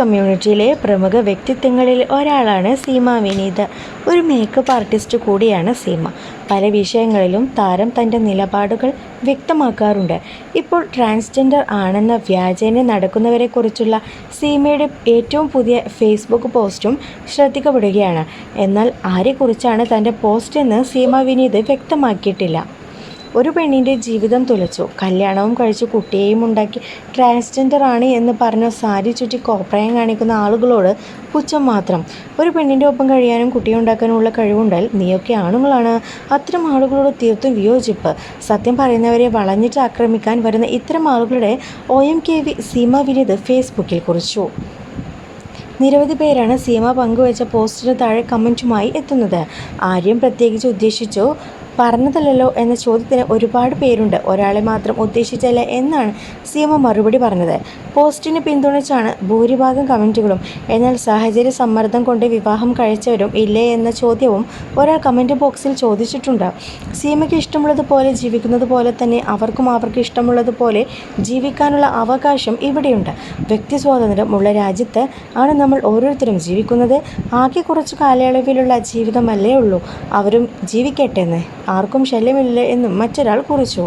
കമ്മ്യൂണിറ്റിയിലെ പ്രമുഖ വ്യക്തിത്വങ്ങളിൽ ഒരാളാണ് സീമ വിനീത്. ഒരു മേക്കപ്പ് ആർട്ടിസ്റ്റ് കൂടിയാണ് സീമ. പല വിഷയങ്ങളിലും താരം തന്റെ നിലപാടുകൾ വ്യക്തമാക്കാറുണ്ട്. ഇപ്പോൾ ട്രാൻസ്ജെൻഡർ ആണെന്ന വ്യാജേന നടക്കുന്നവരെക്കുറിച്ചുള്ള സീമയുടെ ഏറ്റവും പുതിയ ഫേസ്ബുക്ക് പോസ്റ്റും ശ്രദ്ധിക്കപ്പെടുകയാണ്. എന്നാൽ ആരെക്കുറിച്ചാണ് തന്റെ പോസ്റ്റ് എന്ന് സീമ വിനീത് വ്യക്തമാക്കിയിട്ടില്ല. ഒരു പെണ്ണിന്റെ ജീവിതം തുലച്ചു. കല്യാണവും കഴിച്ച് കുട്ടിയെയും ഉണ്ടാക്കി. ട്രാൻസ്ജെൻഡർ ആണ് എന്ന് പറഞ്ഞ് സാരി ചുറ്റി കോപ്രായം കാണിക്കുന്ന ആളുകളോട് പുച്ഛം മാത്രം. ഒരു പെണ്ണിന്റെ ഒപ്പം കഴിയാനും കുട്ടിയെ ഉണ്ടാക്കാനുമുള്ള കഴിവുണ്ടാൽ നീയൊക്കെ ആണുങ്ങളാണ്. അത്തരം ആളുകളോട് തീർത്തും വിയോജിപ്പ്. സത്യം പറയുന്നവരെ വളഞ്ഞിട്ട് ആക്രമിക്കാൻ വരുന്ന ഇത്തരം ആളുകളുടെ O M K V Seema Vineeth ഫേസ്ബുക്കിൽ കുറിച്ചു. നിരവധി പേരാണ് സീമ പങ്കുവച്ച പോസ്റ്റിന് താഴെ കമന്റുമായി എത്തുന്നത്. ആരെയും പ്രത്യേകിച്ച് ഉദ്ദേശിച്ചോ? പറഞ്ഞതല്ലല്ലോ എന്ന ചോദ്യത്തിന് ഒരുപാട് പേരുണ്ട്. ഒരാളെ മാത്രം ഉദ്ദേശിച്ചല്ല എന്നാണ് സി സീമ മറുപടി പറഞ്ഞത്. പോസ്റ്റിനെ പിന്തുണച്ചാണ് ഭൂരിഭാഗം കമന്റുകളും എന്നാൽ സാഹചര്യ സമ്മർദ്ദം കൊണ്ട് വിവാഹം കഴിച്ചവരും ഇല്ലേ എന്ന ചോദ്യവും ഒരാൾ കമന്റ് ബോക്സിൽ ചോദിച്ചിട്ടുണ്ട്. സി എമ്മയ്ക്ക് ഇഷ്ടമുള്ളതുപോലെ ജീവിക്കുന്നത് പോലെ തന്നെ അവർക്കും അവർക്ക് ഇഷ്ടമുള്ളതുപോലെ ജീവിക്കാനുള്ള അവകാശം ഇവിടെയുണ്ട്. വ്യക്തി സ്വാതന്ത്ര്യമുള്ള രാജ്യത്ത് ആണ് നമ്മൾ ഓരോരുത്തരും ജീവിക്കുന്നത്. ആകെ കുറച്ച് കാലയളവിലുള്ള ജീവിതമല്ലേ ഉള്ളൂ. അവരും ജീവിക്കട്ടെ എന്ന്. ആർക്കും ശല്യമില്ല എന്നും മറ്റൊരാൾ കുറിച്ചു.